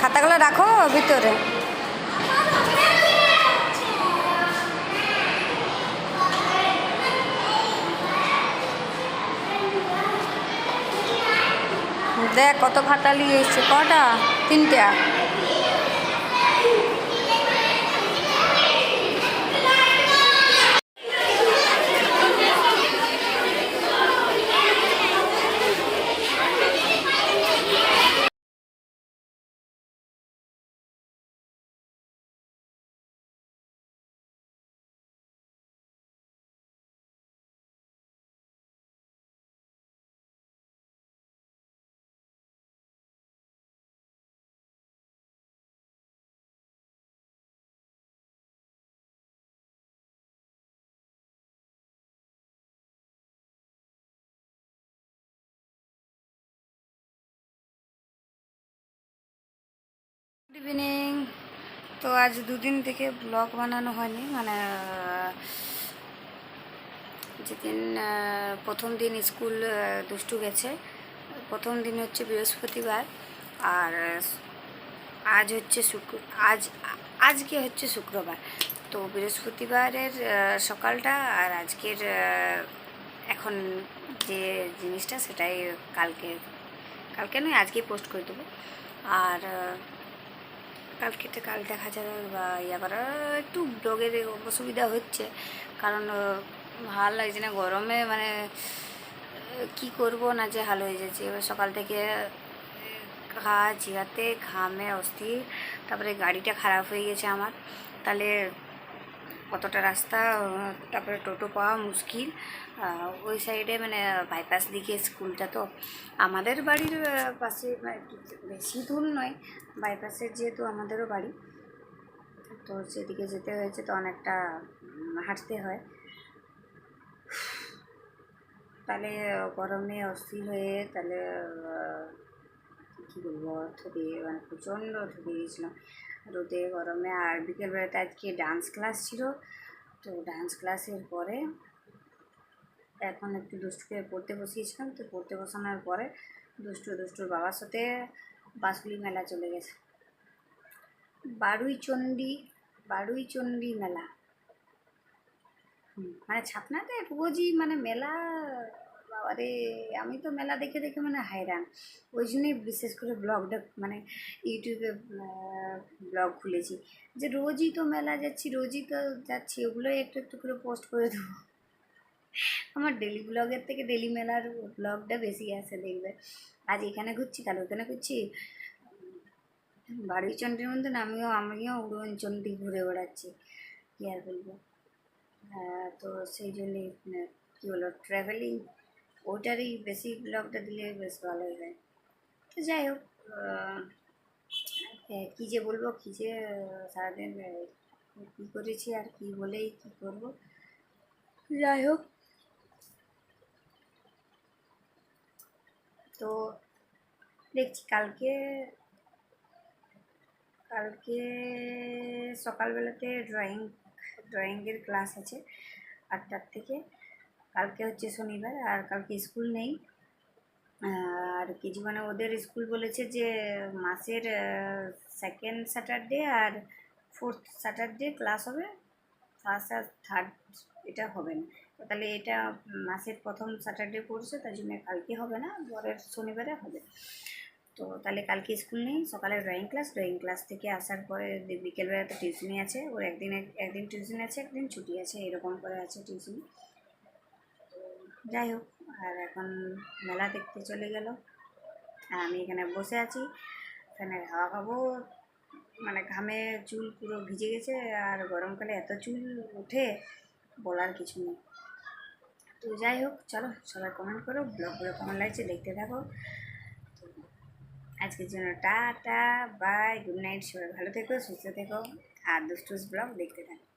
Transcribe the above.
খাতাগুলো রাখো ভিতরে। দেখ কত খাতা নিয়ে এসছে কটা? তিনটা। গুড ইভিনিং তো আজ দুদিন থেকে ব্লগ বানানো হয়নি মানে যেদিন প্রথম দিন স্কুল দুষ্টু গেছে, প্রথম দিন হচ্ছে বৃহস্পতিবার, আর আজ হচ্ছে শুক্র, আজ, আজকে হচ্ছে শুক্রবার। তো বৃহস্পতিবারের সকালটা আর আজকের এখন যে জিনিসটা সেটাই কালকে কালকে নয়, আজকেই পোস্ট করে দেবো। আর কালকেটা কাল দেখা যাবে বা ইয়া করার। একটু ব্লগের অসুবিধা হচ্ছে, কারণ ভালো লাগছে না গরমে মানে কি করব না যে ভালো হয়ে যাচ্ছে। এবার সকাল থেকে ঘা জিরাতে, ঘামে, অস্থির, তারপরে গাড়িটা খারাপ হয়ে গেছে আমার। তাহলে কতটা রাস্তা তারপরে টোটো পাওয়া মুশকিল। ওই সাইডে মানে বাইপাস দিকে স্কুলটা তো। আমাদের বাড়ির পাশে মানে বেশি দূর নয় বাইপাসের যেহেতু আমাদেরও বাড়ি। তো সেদিকে যেতে হয়েছে তো অনেকটা হাঁটতে হয়। তাহলে গরমে অস্থির হয়ে তাহলে কী বলব থকে মানে প্রচণ্ড থকে গেছিলাম রোদে গরমে আর বিকেলবেলাতে আজকে ডান্স ক্লাস ছিল। তো ডান্স ক্লাসের পরে এখন একটু দুষ্টুকে পড়তে বসিয়েছিলাম। তো পড়তে বসানোর পরে দুষ্টু দুষ্টুর বাবার সাথে বাসগুলি মেলা চলে গেছে। বারুই চণ্ডী বারুই চণ্ডী মেলা মানে ছাপনাতে রোজই মানে মেলা বাবারে, আমি তো মেলা দেখে দেখে মানে হায়রান। ওই জন্যই বিশেষ করে ব্লগটা মানে ইউটিউবে ব্লগ খুলেছি। যে রোজই তো মেলা যাচ্ছি, রোজই তো যাচ্ছি, ওগুলোই একটু একটু করে পোস্ট করে দেবো। আমার ডেলি ব্লগের থেকে ডেলি মেলার ব্লগটা বেশি আসে দেখবে। আজ এখানে ঘুরছি, কাল ওখানে ঘুরছি। বাড়ি চণ্ডীর মধ্যে আমিও আমিও উড়ন চণ্ডী ঘুরে বেড়াচ্ছি, কী আর বলব? তো সেই জন্যে মানে কী বলো ট্রাভেলিং ওটারই বেশি ব্লগটা দিলে বেশ ভালোই হয়। তো যাই হোক কী যে বলব, কী যে সারাদিন কী করেছি আর কী বলেই কী করব। যাই হোক। তো দেখছি কালকে কালকে সকালবেলাতে ড্রয়িং ড্রয়িংয়ের ক্লাস আছে আটটার থেকে। কালকে হচ্ছে শনিবার আর কালকে স্কুল নেই। আর কিছু মানে ওদের স্কুল বলেছে যে মাসের সেকেন্ড স্যাটারডে আর ফোর্থ স্যাটারডে ক্লাস হবে। ফার্স্ট আর থার্ড এটা হবে না। তাহলে এটা মাসের প্রথম স্যাটারডে পড়ছে, তার জন্য কালকে হবে না, পরের শনিবারে হবে। তো তাহলে কালকে স্কুল নেই, সকালে ড্রয়িং ক্লাস ড্রয়িং ক্লাস থেকে আসার পরে বিকেলবেলাতে টিউশনি আছে। ওর একদিন এক- একদিন টিউশন আছে, একদিন ছুটি আছে, এরকম করে আছে টিউশনি যাই হোক, আর এখন মেলা দেখতে চলে গেল। আর আমি এখানে বসে আছি। এখানে হাওয়া খাব। মানে ঘামে চুল পুরো ভিজে গেছে, আর গরমকালে এত চুল ওঠে, বলার কিছু নেই। তো যাই হোক, চলো সবাই কমেন্ট করো ব্লগগুলো কেমন লাগছে দেখতে থাকো। আজকের জন্য টাটা বাই গুড নাইট সবাই ভালো থেকো, সুস্থ থেকো, আর দুষ্টুস ব্লগ দেখতে থাকো।